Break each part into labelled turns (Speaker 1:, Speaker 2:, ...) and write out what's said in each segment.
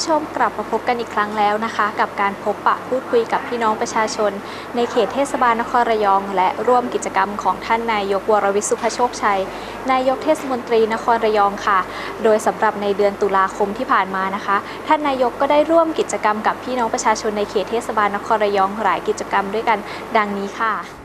Speaker 1: สวัสดีค่ะคุณผู้ชมกลับมาพบกันอีกครั้งแล้วนะคะ กับการพบปะพูดคุยกับพี่น้องประชาชน ในเขตเทศบาลนครระยอง และร่วมกิจกรรมของท่านนายกวรวิศุภโชคชัย นายกเทศมนตรีนครระยองค่ะ โดยสำหรับในเดือนตุลาคมที่ผ่านมานะคะ ท่านนายกก็ได้ร่วมกิจกรรมกับพี่น้องประชาชนในเขตเทศบาลนครระยองหลายกิจกรรมด้วยกันดังนี้ค่ะ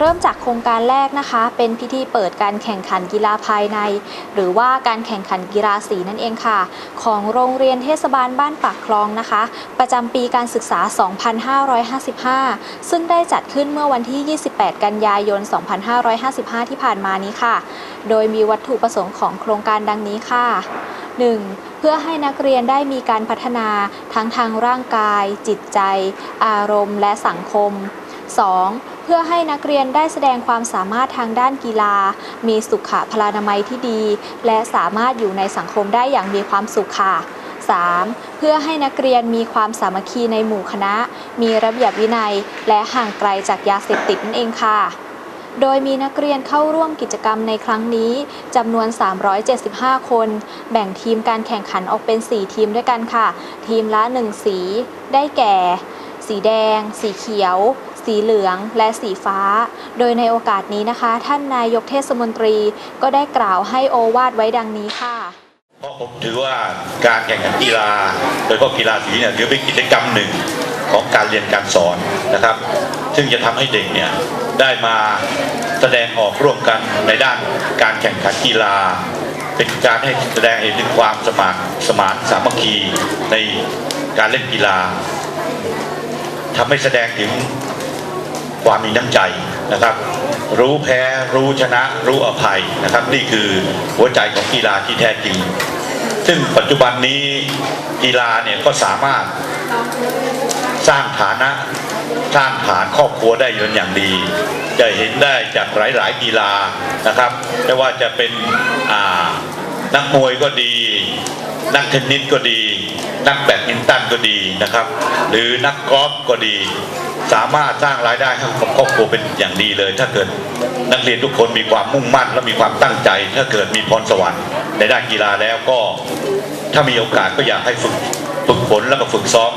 Speaker 1: เริ่มจากโครงการแรกนะคะ เป็นพิธีเปิดการแข่งขันกีฬาภายใน หรือว่าการแข่งขันกีฬาสีนั่นเองค่ะ ของโรงเรียนเทศบาลบ้านปากคลองนะคะ ประจำปีการศึกษา 2555 ซึ่งได้จัดขึ้นเมื่อวันที่ 28 กันยายน 2555 ที่ผ่านมานี้ค่ะ โดยมีวัตถุประสงค์ของโครงการดังนี้ค่ะ 1. เพื่อให้นักเรียนได้มีการพัฒนาทั้งทางร่างกาย จิตใจ อารมณ์ และสังคม 2. เพื่อให้นักเรียนได้แสดงความสามารถทางด้านกีฬา มีสุขพลานามัยที่ดี และสามารถอยู่ในสังคมได้อย่างมีความสุขค่ะ 3. เพื่อให้นักเรียนมีความสามัคคีในหมู่คณะ มีระเบียบวินัย และห่างไกลจากยาเสพติดนั่นเองค่ะ โดยมีนักเรียนเข้าร่วมกิจกรรมในครั้งนี้จำนวน 375 คน แบ่งทีมการแข่งขันออกเป็น 4 ทีมด้วยกันค่ะ ทีมละ 1 สี ได้แก่ สีแดง สีเขียว สีเหลืองและสีฟ้า โดยในโอกาสนี้นะคะ ท่านนายกเทศมนตรีก็ได้กล่าวให้โอวาดไว้ดังนี้ค่ะ
Speaker 2: เพราะผมถือว่าการแข่งขันกีฬา โดยเฉพาะกีฬาสีเนี่ยถือเป็นกิจกรรมหนึ่งของการเรียนการสอนนะครับ ซึ่งจะทำให้เด็กเนี่ยได้มาแสดงออกร่วมกันในด้านการแข่งขันกีฬา เป็นการให้แสดงให้ถึงความสมัครสมานสามัคคีในการเล่นกีฬาทำให้แสดงถึง ความมีน้ำใจนะครับ รู้แพ้รู้ชนะรู้อภัยนะครับ นี่คือหัวใจของกีฬาที่แท้จริง ซึ่งปัจจุบันนี้กีฬาเนี่ยก็สามารถสร้างฐานะสร้างฐานครอบครัวได้เป็นอย่างดี จะเห็นได้จากหลาย ๆ กีฬานะครับ ไม่ว่าจะเป็นนักมวยก็ดี นักเทนนิสก็ดี นักแบดมินตันก็ดีนะครับ หรือนักกอล์ฟก็ดี สามารถสร้างรายได้ให้กับครอบครัวเป็นอย่างดีเลย ถ้าเกิดนักเรียนทุกคนมีความมุ่งมั่น และมีความตั้งใจ ถ้าเกิดมีพรสวรรค์ในด้านกีฬาแล้วก็ถ้ามีโอกาสก็อยากให้ฝึกฝึกฝนแล้วก็ฝึกซ้อม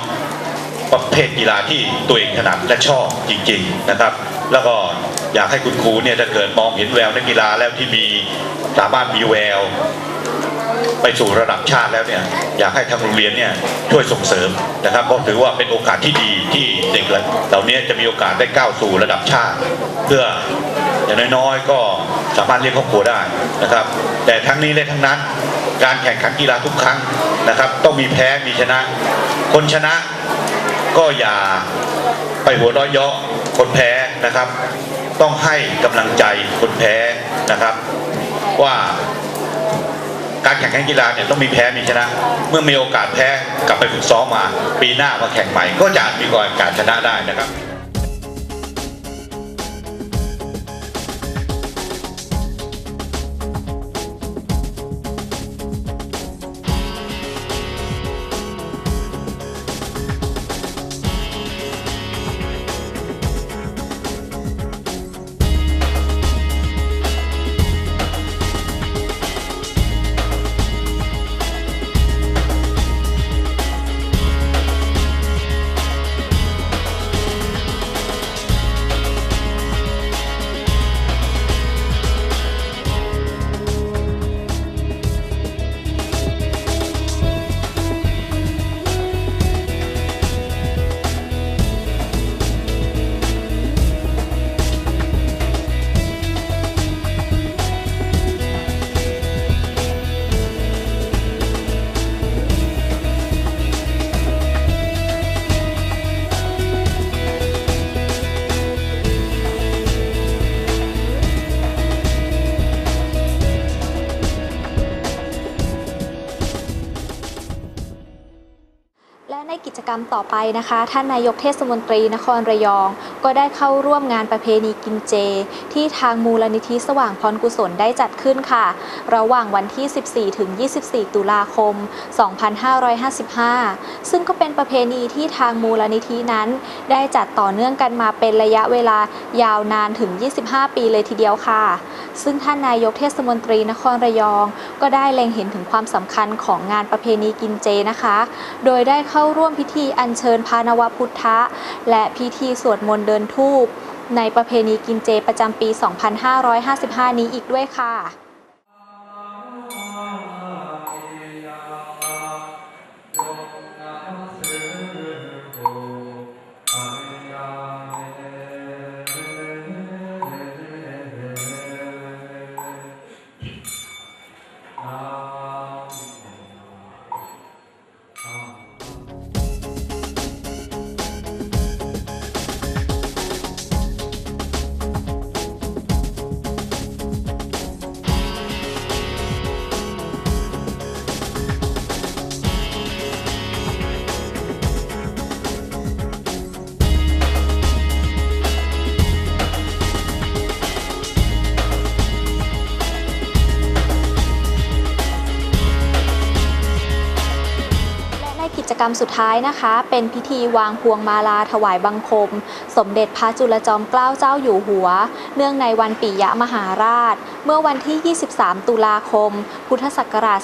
Speaker 2: ประเภทกีฬาที่ตัวเองถนัดและชอบจริง ๆนะครับ แล้วก็อยากให้คุณครูเนี่ยถ้าเกิดมองเห็นแววในกกีฬาแล้วที่มีสามารถมีแวว ไปสู่ระดับชาติแล้วเนี่ยอยากให้ทางโรงเรียนเนี่ยช่วยส่งเสริมนะครับเพราะถือว่าเป็นโอกาสที่ดีที่เด็กเหล่านี้จะมีโอกาสได้ก้าวสู่ระดับชาติ เพื่ออย่างน้อยๆก็สามารถเลี้ยงครอบครัวได้นะครับ แต่ทั้งนี้และทั้งนั้นการแข่งขันกีฬาทุกครั้งนะครับ ต้องมีแพ้มีชนะ คนชนะก็อย่าไปหัวเราะเยาะคนแพ้นะครับ ต้องให้กำลังใจคนแพ้นะครับ ว่า การแข่งขันกีฬาเนี่ยต้องมีแพ้มีชนะ เมื่อมีโอกาสแพ้กลับไปฝึกซ้อมมา ปีหน้ามาแข่งใหม่ ก็จะมีโอกาสชนะได้นะครับ
Speaker 1: และในกิจกรรมต่อไปนะคะ ท่านนายกเทศมนตรีนครระยอง ก็ได้เข้าร่วมงานประเพณีกินเจ ที่ทางมูลนิธิสว่างพรกุศลได้จัดขึ้นค่ะ ระหว่างวันที่ 14 ถึง 24 ตุลาคม 2555 ซึ่งก็เป็นประเพณีที่ทางมูลนิธินั้น ได้จัดต่อเนื่องกันมาเป็นระยะเวลายาวนานถึง 25 ปีเลยทีเดียวค่ะ ซึ่งท่านนายกเทศมนตรีนครระยอง ก็ได้เล็งเห็นถึงความสำคัญของงานประเพณีกินเจนะคะ โดยได้เข้าร่วมพิธีอัญเชิญพานวพุทธะ และพิธีสวดมนต์เดินทูบในประเพณีกินเจประจำปี 2555 นี้อีกด้วยค่ะ รมสุดท้ายนะคะ เป็นพิธีวางพวงมาลาถวายบังคม สมเด็จพระจุลจอมเกล้าเจ้าอยู่หัว เนื่องในวันปิยมหาราช เมื่อวันที่ 23 ตุลาคม พุทธศักราช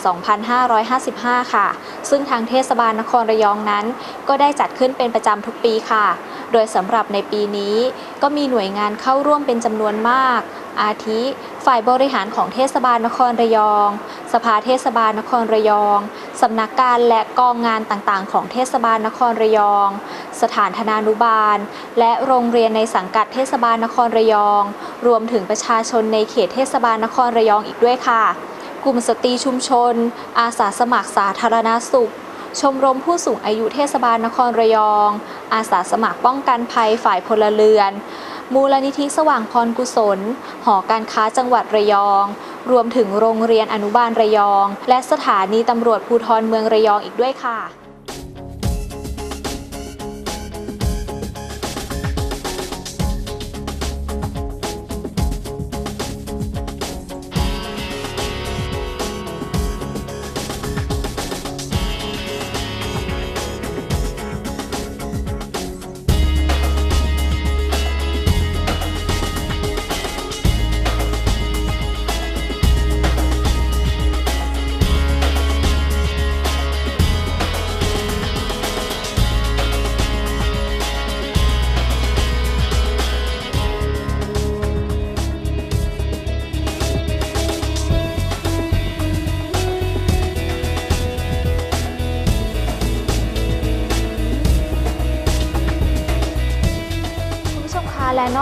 Speaker 1: 2555 ค่ะ ซึ่งทางเทศบาลนครระยองนั้น ก็ได้จัดขึ้นเป็นประจำทุกปีค่ะ โดยสำหรับในปีนี้ก็มีหน่วยงานเข้าร่วมเป็นจำนวนมาก อาทิ ฝ่ายบริหารของเทศบาลนครระยอง สภาเทศบาลนครระยอง สำนักการและกองงานต่างๆ ของเทศบาลนครระยอง สถานธนานุบาล และโรงเรียนในสังกัดเทศบาลนครระยอง รวมถึงประชาชนในเขตเทศบาลนครระยองอีกด้วยค่ะ กลุ่มสตรีชุมชน อาสาสมัครสาธารณสุขชมรมผู้สูงอายุเทศบาลนครระยอง อาสาสมัครป้องกันภัยฝ่ายพลเรือน มูลนิธิสว่างพรกุศล หอการค้าจังหวัดระยอง รวมถึงโรงเรียนอนุบาลระยอง และสถานีตำรวจภูธรเมืองระยองอีกด้วยค่ะ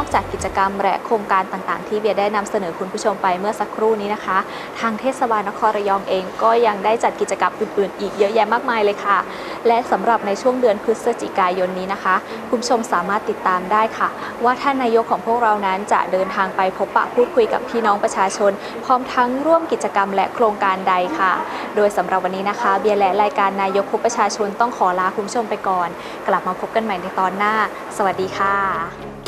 Speaker 1: อกจากกิจกรรมและโครงการต่างๆ ที่เบียร์ได้นำเสนอคุณผู้ชมไปเมื่อสักครู่นี้นะคะ ทางเทศบาลนครระยองเองก็ยังได้จัดกิจกรรมอื่นๆ อีกเยอะแยะมากมายเลยค่ะ และสำหรับในช่วงเดือนพฤศจิกายนนี้นะคะ คุณผู้ชมสามารถติดตามได้ค่ะ ว่าท่านนายกของพวกเรานั้นจะเดินทางไปพบปะพูดคุยกับพี่น้องประชาชน พร้อมทั้งร่วมกิจกรรมและโครงการใดค่ะ โดยสำหรับวันนี้นะคะ เบียร์และรายการนายกพบประชาชนต้องขอลาคุณผู้ชมไปก่อน กลับมาพบกันใหม่ในตอนหน้า สวัสดีค่ะ